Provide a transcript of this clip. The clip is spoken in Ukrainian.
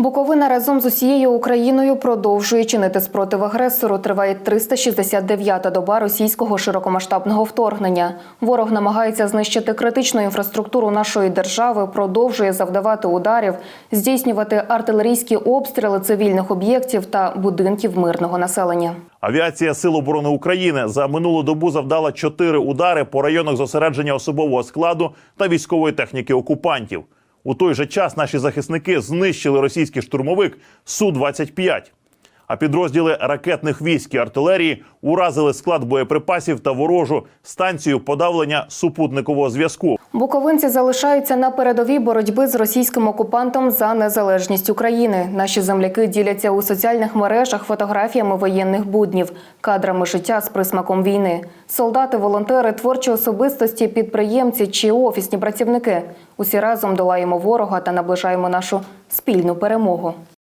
Буковина разом з усією Україною продовжує чинити спротив агресору. Триває 369-та доба російського широкомасштабного вторгнення. Ворог намагається знищити критичну інфраструктуру нашої держави, продовжує завдавати ударів, здійснювати артилерійські обстріли цивільних об'єктів та будинків мирного населення. Авіація Сил оборони України за минулу добу завдала чотири удари по районах зосередження особового складу та військової техніки окупантів. У той же час наші захисники знищили російський штурмовик су 25 а підрозділи ракетних військ і артилерії уразили склад боєприпасів та ворожу станцію подавлення супутникового зв'язку. Буковинці залишаються на передовій боротьби з російським окупантом за незалежність України. Наші земляки діляться у соціальних мережах фотографіями воєнних буднів, кадрами життя з присмаком війни. Солдати, волонтери, творчі особистості, підприємці чи офісні працівники. Усі разом долаємо ворога та наближаємо нашу спільну перемогу.